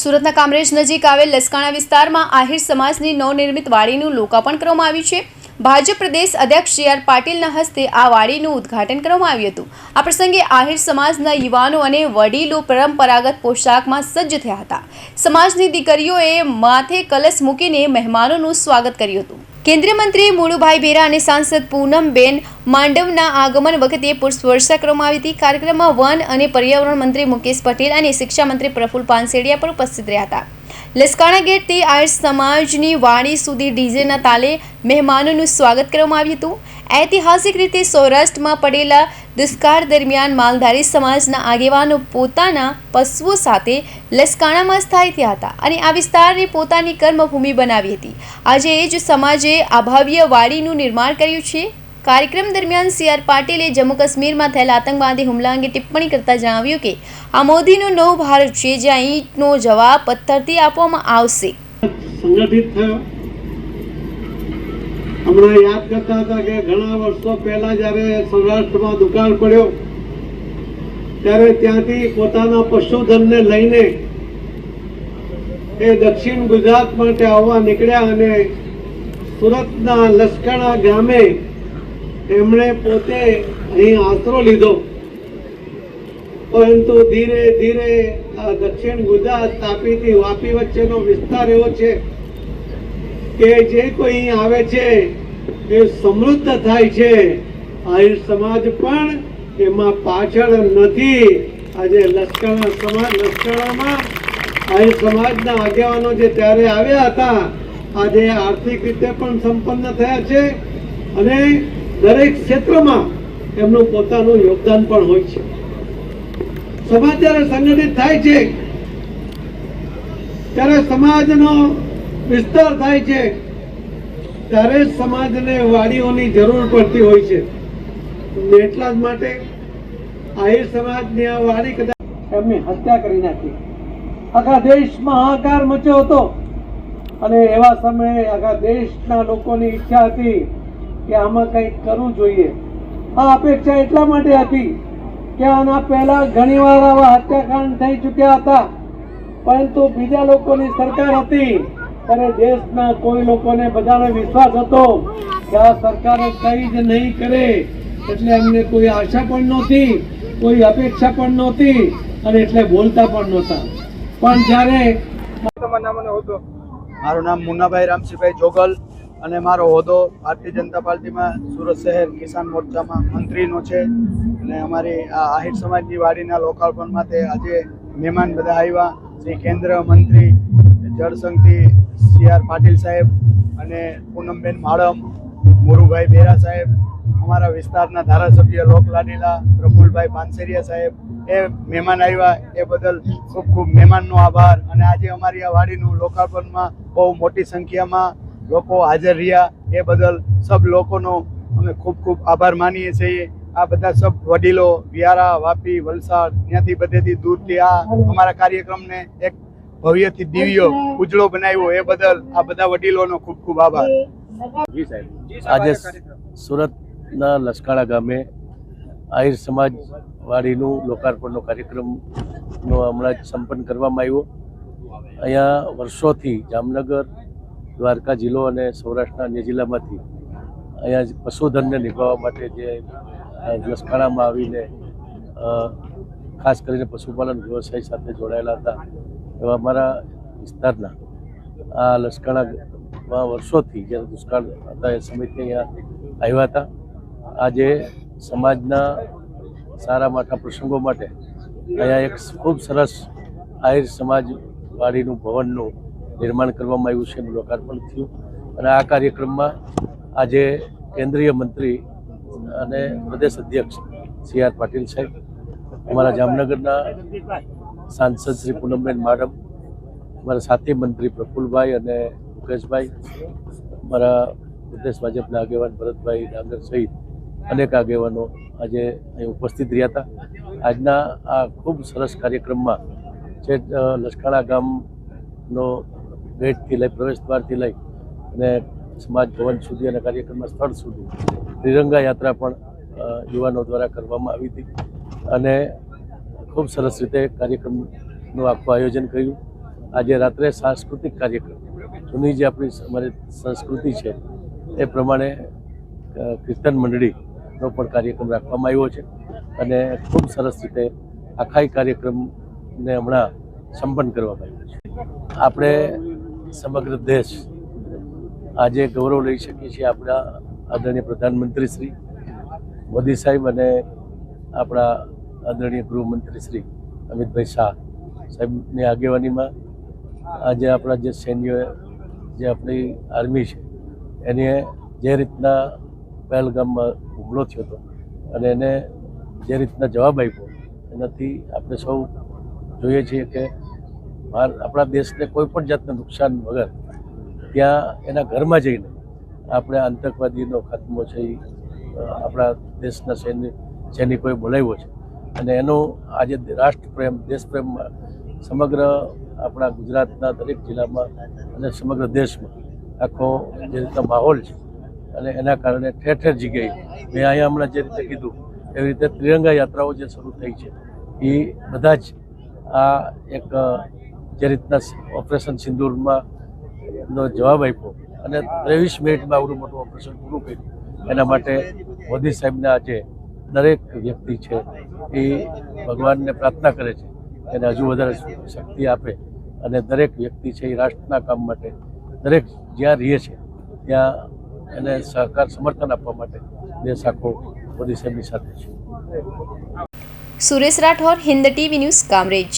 સુરતના કામરેજ નજીક આવેલ લસકાણા વિસ્તારમાં આહિર સમાજની નવનિર્મિત વાડીનું લોકાર્પણ કરવામાં આવ્યું છે. ભાજપ પ્રદેશ અધ્યક્ષ સી આર પાટીલના હસ્તે આ વાડીનું ઉદ્ઘાટન કરવામાં આવ્યું હતું. આ પ્રસંગે આહિર સમાજના યુવાનો અને વડીલો પરંપરાગત પોશાકમાં સજ્જ થયા હતા. સમાજની દીકરીઓએ માથે કલશ મૂકીને મહેમાનોનું સ્વાગત કર્યું હતું. કેન્દ્રીય મંત્રી મુળુભાઈ બેરા અને સાંસદ પૂનમબેન માંડવના આગમન વખતે પુષ્પવર્ષા કરવામાં આવી હતી. કાર્યક્રમમાં વન અને પર્યાવરણ મંત્રી મુકેશ પટેલ અને શિક્ષા મંત્રી પ્રફુલ પાનસેડિયા પણ ઉપસ્થિત રહ્યા હતા. લસકાણા ગેટથી આર્ય સમાજની વાડી સુધી ડીજેના તાલે મહેમાનોનું સ્વાગત કરવામાં આવ્યું હતું. ઐતિહાસિક રીતે સૌરાષ્ટ્રમાં પડેલા દુષ્કાળ દરમિયાન માલધારી સમાજના આગેવાનો પોતાના પશુઓ સાથે લસકાણામાં સ્થાયી થયા હતા અને આ વિસ્તારને પોતાની કર્મભૂમિ બનાવી હતી. આજે એ જ સમાજે આભાવ્ય વાડીનું નિર્માણ કર્યું છે. કાર્યક્રમ દરમિયાન સી આર પાટીલે જમ્મુ કાશ્મીરમાં થયેલા આતંકવાદી હુમલા અંગે ટિપ્પણી કરતા જણાવ્યું કે, આ મોદીનું નવું ભારત છે જ્યાં ઈંટનો જવાબ પથ્થરથી આપવામાં આવશે. સંગઠિત થયો. હમણાં યાદ કરતા હતા કે ઘણા વર્ષો પહેલા જ્યારે સૌરાષ્ટ્રમાં દુકાળ પડ્યો, ત્યારે ત્યાંથી પોતાના પશુધનને લઈને એ દક્ષિણ ગુજરાત માટે આવવા નીકળ્યા અને સુરતના લસકાણા ગામે એમણે પોતે અહીં આશરો લીધો. પરંતુ ધીરે ધીરે દક્ષિણ ગુજરાત તાપીથી વાપી વચ્ચેનો વિસ્તાર એવો છે કે જે કોઈ આવે છે, એ સમૃદ્ધ થાય છે. આહિર સમાજ પણ એમાં પાછળ નથી. આજે લશ્કરના સમાજ લશ્કરામાં આહિર સમાજના આગેવાનો જે ત્યારે આવ્યા હતા, આજે આર્થિક રીતે પણ સંપન્ન થયા છે અને દરેક ક્ષેત્રમાં એમનું પોતાનું યોગદાન પણ હોય છે. સમાજ જ્યારે સંગઠિત થાય છે, ત્યારે સમાજનો વિસ્તાર થાય છે, ત્યારે સમાજને વાડીઓની જરૂર પડતી હોય છે. એટલા જ માટે આહિર સમાજની આ વાડી કદાચ એમની હત્યા કરી નાખી. આખા દેશમાં હાહાકાર મચ્યો હતો. અને એવા સમયે આખા દેશના લોકોની ઈચ્છા હતી કે આમાં કંઈક કરવું જોઈએ. આ અપેક્ષા એટલા માટે હતી કે આના પહેલા ઘણીવાર આવા હત્યાકાંડ થઈ ચૂક્યા હતા. પરંતુ બીજા લોકોની સરકાર હતી ત્યારે દેશના કોઈ લોકોને બધાને વિશ્વાસ હતો કે આ સરકારે કઈ જ નહીં કરે એટલે એમને કોઈ આશા પણ નહોતી કોઈ અપેક્ષા પણ નહોતી અને એટલે બોલતા પણ નહોતા. પણ જ્યારે મારું નામ મુન્નાભાઈ રામસિંહભાઈ જોગલ અને મારો હોદ્દો ભારતીય જનતા પાર્ટીમાં સુરત શહેર કિસાન મોરચામાં મંત્રીનો છે. અને અમારી આ આહિર સમાજની વાડીના લોકાર્પણ માટે આજે મહેમાન બધા આવ્યા. શ્રી કેન્દ્ર મંત્રી જળસંઘથી સી આર પાટીલ સાહેબ અને પૂનમબેન માળમ, મોરુભાઈ બેરા સાહેબ, અમારા વિસ્તારના ધારાસભ્ય લોકલાડીલા પ્રફુલભાઈ પાનસેરિયા સાહેબ, એ મહેમાન આવ્યા, એ બદલ ખૂબ ખૂબ મહેમાનનો આભાર. અને આજે અમારી આ વાડીનું લોકાર્પણમાં બહુ મોટી સંખ્યામાં લોકો હાજર રહ્યા. એ બદલ સબ લોકોનો અમે ખૂબ ખૂબ આભાર માનીએ છીએ. આ બધા સબ વડીલો, વ્યારા, વાપી, વલસાડ, ત્યાંથી બધેથી દૂરથી આ અમારા કાર્યક્રમને એક ભવ્યથી દિવ્યો ઉજળો બનાવ્યો. એ બદલ આ બધા વડીલોનો ખૂબ ખૂબ આભાર. આજે સુરતના લસકાણા ગામે આહિર સમાજ વાડીનું લોકાર્પણનો કાર્યક્રમનો હમણાં જ સંપન્ન કરવામાં આવ્યો. અહીંયા વર્ષોથી જામનગર દ્વારકા જિલ્લો અને સૌરાષ્ટ્રના અન્ય જિલ્લામાંથી અહીંયા જ પશુધનને નિભાવવા માટે જે લસકાણામાં આવીને ખાસ કરીને પશુપાલન વ્યવસાય સાથે જોડાયેલા હતા. એવા અમારા વિસ્તારના આ લસકાણામાં વર્ષોથી જ્યારે દુષ્કાળ હતા એ સમયથી અહીંયા આવ્યા હતા. આજે સમાજના સારા માટા પ્રસંગો માટે અહીંયા એક ખૂબ સરસ આહિર સમાજવાડીનું ભવનનું નિર્માણ કરવામાં આવ્યું છે, એનું લોકાર્પણ થયું. અને આ કાર્યક્રમમાં આજે કેન્દ્રીય મંત્રી અને પ્રદેશ અધ્યક્ષ સી આર પાટીલ સાહેબ, અમારા જામનગરના સાંસદ શ્રી પૂનમબેન માડમ મારા સાથી મંત્રી પ્રફુલભાઈ અને મુકેશભાઈ અમારા પ્રદેશ ભાજપના આગેવાન ભરતભાઈ ડાંગર સહિત અનેક આગેવાનો આજે અહીં ઉપસ્થિત રહ્યા હતા. આજના આ ખૂબ સરસ કાર્યક્રમમાં છે લસકાણા ગામનો ગેટથી લઈ, પ્રવેશ દ્વારથી લઈ અને સમાજ ભવન સુધી અને કાર્યક્રમના સ્થળ સુધી ત્રિરંગા યાત્રા પણ યુવાનો દ્વારા કરવામાં આવી હતી. અને ખૂબ સરસ રીતે કાર્યક્રમનું આખું આયોજન કર્યું. આજે રાત્રે સાંસ્કૃતિક કાર્યક્રમ, જૂની જે આપણી અમારી સંસ્કૃતિ છે, એ પ્રમાણે કીર્તન મંડળીનો પણ કાર્યક્રમ રાખવામાં આવ્યો છે. અને ખૂબ સરસ રીતે આખા કાર્યક્રમને હમણાં સંપન્ન કરવામાં આવ્યો છે. આપણે સમગ્ર દેશ આજે ગૌરવ લઈ શકીએ છીએ આપણા આદરણીય પ્રધાનમંત્રી શ્રી મોદી સાહેબ અને આપણા આદરણીય ગૃહમંત્રી શ્રી અમિતભાઈ શાહ સાહેબની આગેવાનીમાં આજે આપણા જે સૈન્ય, જે આપણી આર્મી છે, એને જે રીતના પહેલગામમાં હુમલો થયો હતો અને એને જે રીતના જવાબ આપ્યો, એનાથી આપણે સૌ જોઈએ છીએ કે આપણા દેશને કોઈ પણ જાતના નુકસાન વગર ત્યાં એના ઘરમાં જઈને આપણે આતંકવાદીનો ખાત્મો છે આપણા દેશના સૈનિક સૈનિકોએ બોલાવ્યો છે. અને એનો આજે રાષ્ટ્રપ્રેમ, દેશપ્રેમમાં સમગ્ર આપણા ગુજરાતના દરેક જિલ્લામાં અને સમગ્ર દેશમાં આખો જે રીતનો માહોલ છે અને એના કારણે ઠેર ઠેર જગ્યાએ મેં અહીંયા હમણાં જે રીતે કીધું, એવી રીતે ત્રિરંગા યાત્રાઓ જે શરૂ થઈ છે, એ બધા જ આ એક જે રીતના ઓપરેશન સિંદૂરમાં નો જવાબ આપ્યો અને ત્રેવીસ મિનિટમાં આવડું મોટું ઓપરેશન પૂરું કર્યું. એના માટે મોદી સાહેબને આજે દરેક વ્યક્તિ છે એ ભગવાનને પ્રાર્થના કરે છે એને હજુ વધારે શક્તિ આપે અને દરેક વ્યક્તિ છે એ રાષ્ટ્રના કામ માટે દરેક જ્યાં રહીએ છે, ત્યાં એને સહકાર સમર્થન આપવા માટે દેશ આખો મોદી સાહેબની સાથે છે. Suresh Rathore Hind TV news, Kamrej.